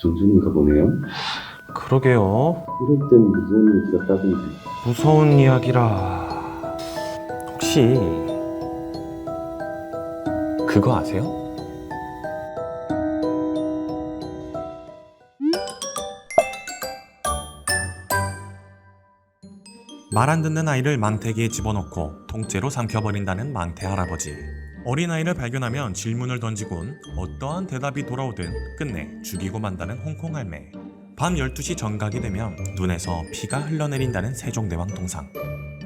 정신인가 보네요. 그러게요. 이럴 땐 무서운 얘기가 딱인데. 무서운 이야기라. 혹시 그거 아세요? 말 안 듣는 아이를 망태기에 집어넣고 통째로 삼켜버린다는 망태 할아버지. 어린아이를 발견하면 질문을 던지곤 어떠한 대답이 돌아오든 끝내 죽이고 만다는 홍콩 할매. 밤 12시 정각이 되면 눈에서 피가 흘러내린다는 세종대왕 동상.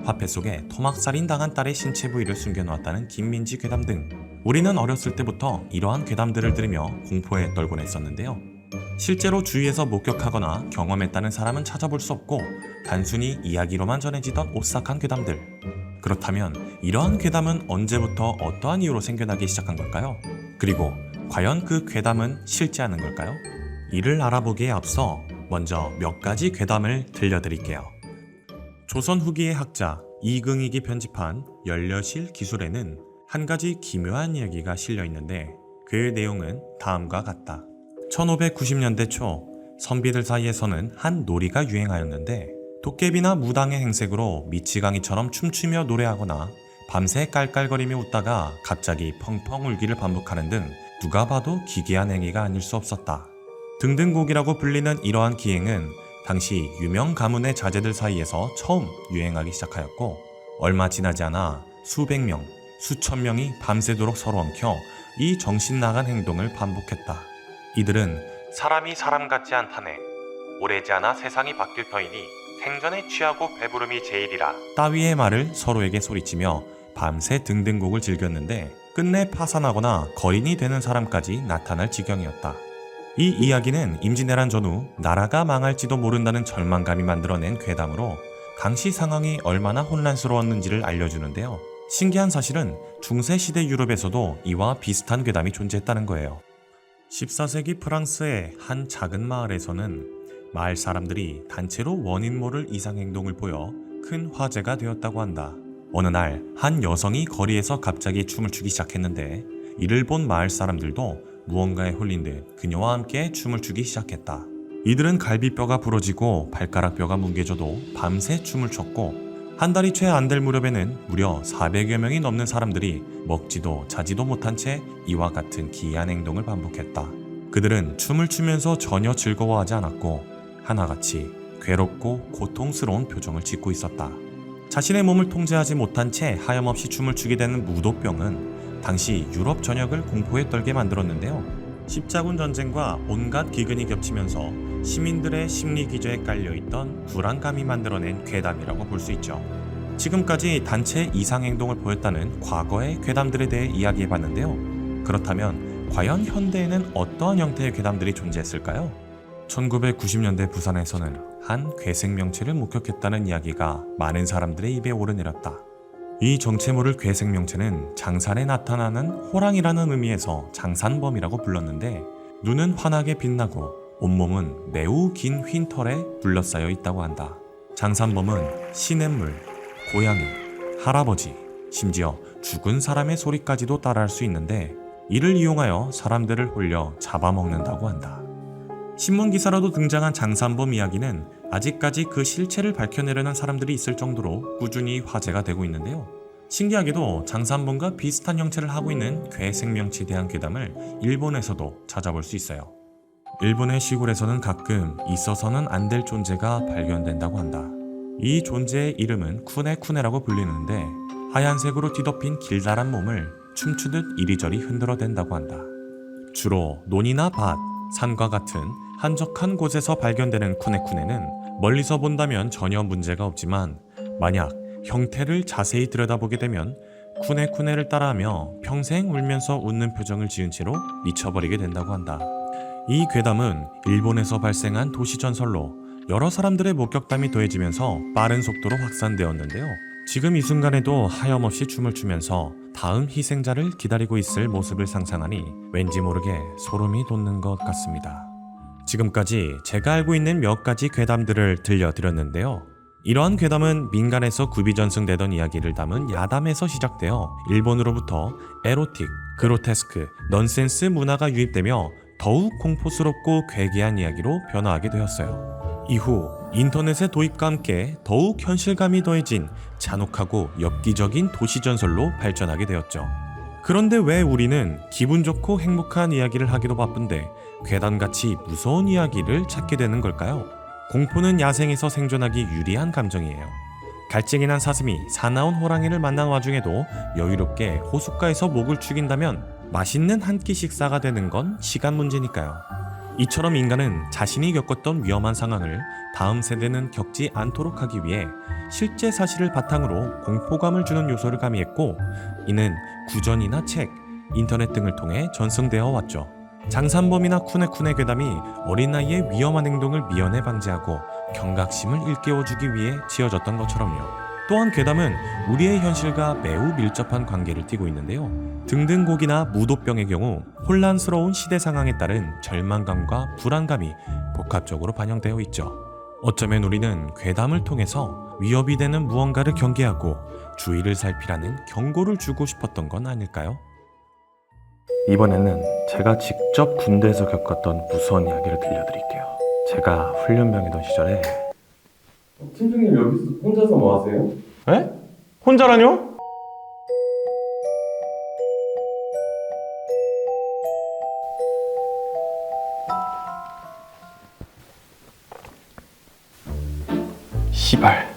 화폐 속에 토막살인 당한 딸의 신체 부위를 숨겨놓았다는 김민지 괴담 등 우리는 어렸을 때부터 이러한 괴담들을 들으며 공포에 떨곤 했었는데요. 실제로 주위에서 목격하거나 경험했다는 사람은 찾아볼 수 없고 단순히 이야기로만 전해지던 오싹한 괴담들. 그렇다면 이러한 괴담은 언제부터 어떠한 이유로 생겨나기 시작한 걸까요? 그리고 과연 그 괴담은 실제하는 걸까요? 이를 알아보기에 앞서 먼저 몇 가지 괴담을 들려드릴게요. 조선 후기의 학자 이긍익이 편집한 열려실 기술에는 한 가지 기묘한 이야기가 실려 있는데 그 내용은 다음과 같다. 1590년대 초 선비들 사이에서는 한 놀이가 유행하였는데 도깨비나 무당의 행색으로 미치광이처럼 춤추며 노래하거나 밤새 깔깔거리며 웃다가 갑자기 펑펑 울기를 반복하는 등 누가 봐도 기괴한 행위가 아닐 수 없었다. 등등곡이라고 불리는 이러한 기행은 당시 유명 가문의 자제들 사이에서 처음 유행하기 시작하였고 얼마 지나지 않아 수백 명, 수천 명이 밤새도록 서로 엉켜 이 정신 나간 행동을 반복했다. 이들은 사람이 사람 같지 않다네. 오래지 않아 세상이 바뀔 터이니 생전에 취하고 배부름이 제일이라. 따위의 말을 서로에게 소리치며 밤새 등등곡을 즐겼는데 끝내 파산하거나 거린이 되는 사람까지 나타날 지경이었다. 이 이야기는 임진왜란 전후 나라가 망할지도 모른다는 절망감이 만들어낸 괴담으로 당시 상황이 얼마나 혼란스러웠는지를 알려주는데요. 신기한 사실은 중세시대 유럽에서도 이와 비슷한 괴담이 존재했다는 거예요. 14세기 프랑스의 한 작은 마을에서는 마을 사람들이 단체로 원인 모를 이상 행동을 보여 큰 화제가 되었다고 한다. 어느 날 한 여성이 거리에서 갑자기 춤을 추기 시작했는데 이를 본 마을 사람들도 무언가에 홀린 듯 그녀와 함께 춤을 추기 시작했다. 이들은 갈비뼈가 부러지고 발가락뼈가 뭉개져도 밤새 춤을 췄고 한 달이 채 안 될 무렵에는 무려 400여 명이 넘는 사람들이 먹지도 자지도 못한 채 이와 같은 기이한 행동을 반복했다. 그들은 춤을 추면서 전혀 즐거워하지 않았고 하나같이 괴롭고 고통스러운 표정을 짓고 있었다. 자신의 몸을 통제하지 못한 채 하염없이 춤을 추게 되는 무도병은 당시 유럽 전역을 공포에 떨게 만들었는데요. 십자군 전쟁과 온갖 기근이 겹치면서 시민들의 심리 기저에 깔려 있던 불안감이 만들어낸 괴담이라고 볼 수 있죠. 지금까지 단체 이상 행동을 보였다는 과거의 괴담들에 대해 이야기해 봤는데요. 그렇다면 과연 현대에는 어떠한 형태의 괴담들이 존재했을까요? 1990년대 부산에서는 한 괴생명체를 목격했다는 이야기가 많은 사람들의 입에 오르내렸다. 이 정체모를 괴생명체는 장산에 나타나는 호랑이라는 의미에서 장산범이라고 불렀는데 눈은 환하게 빛나고 온몸은 매우 긴휜 털에 둘러싸여 있다고 한다. 장산범은 시냇물, 고양이, 할아버지, 심지어 죽은 사람의 소리까지도 따라할 수 있는데 이를 이용하여 사람들을 홀려 잡아먹는다고 한다. 신문 기사로도 등장한 장산범 이야기는 아직까지 그 실체를 밝혀내려는 사람들이 있을 정도로 꾸준히 화제가 되고 있는데요. 신기하게도 장산범과 비슷한 형체를 하고 있는 괴생명체에 대한 괴담을 일본에서도 찾아볼 수 있어요. 일본의 시골에서는 가끔 있어서는 안 될 존재가 발견된다고 한다. 이 존재의 이름은 쿠네쿠네라고 불리는데 하얀색으로 뒤덮인 길다란 몸을 춤추듯 이리저리 흔들어 댄다고 한다. 주로 논이나 밭, 산과 같은 한적한 곳에서 발견되는 쿠네쿠네는 멀리서 본다면 전혀 문제가 없지만 만약 형태를 자세히 들여다보게 되면 쿠네쿠네를 따라하며 평생 울면서 웃는 표정을 지은 채로 미쳐버리게 된다고 한다. 이 괴담은 일본에서 발생한 도시 전설로 여러 사람들의 목격담이 더해지면서 빠른 속도로 확산되었는데요. 지금 이 순간에도 하염없이 춤을 추면서 다음 희생자를 기다리고 있을 모습을 상상하니 왠지 모르게 소름이 돋는 것 같습니다. 지금까지 제가 알고 있는 몇 가지 괴담들을 들려드렸는데요. 이러한 괴담은 민간에서 구비전승되던 이야기를 담은 야담에서 시작되어 일본으로부터 에로틱, 그로테스크, 넌센스 문화가 유입되며 더욱 공포스럽고 괴기한 이야기로 변화하게 되었어요. 이후 인터넷의 도입과 함께 더욱 현실감이 더해진 잔혹하고 엽기적인 도시 전설로 발전하게 되었죠. 그런데 왜 우리는 기분 좋고 행복한 이야기를 하기도 바쁜데 괴담같이 무서운 이야기를 찾게 되는 걸까요? 공포는 야생에서 생존하기 유리한 감정이에요. 갈증이 난 사슴이 사나운 호랑이를 만난 와중에도 여유롭게 호숫가에서 목을 축인다면 맛있는 한 끼 식사가 되는 건 시간 문제니까요. 이처럼 인간은 자신이 겪었던 위험한 상황을 다음 세대는 겪지 않도록 하기 위해 실제 사실을 바탕으로 공포감을 주는 요소를 가미했고 이는 구전이나 책, 인터넷 등을 통해 전승되어 왔죠. 장산범이나 쿠네쿠네 괴담이 어린 나이에 위험한 행동을 미연에 방지하고 경각심을 일깨워주기 위해 지어졌던 것처럼요. 또한 괴담은 우리의 현실과 매우 밀접한 관계를 띠고 있는데요. 등등곡이나 무도병의 경우 혼란스러운 시대 상황에 따른 절망감과 불안감이 복합적으로 반영되어 있죠. 어쩌면 우리는 괴담을 통해서 위협이 되는 무언가를 경계하고 주의를 살피라는 경고를 주고 싶었던 건 아닐까요? 이번에는 제가 직접 군대에서 겪었던 무서운 이야기를 들려드릴게요. 제가 훈련병이던 시절에 팀장님 여기서 혼자서 뭐 하세요? 에? 혼자라뇨? 시발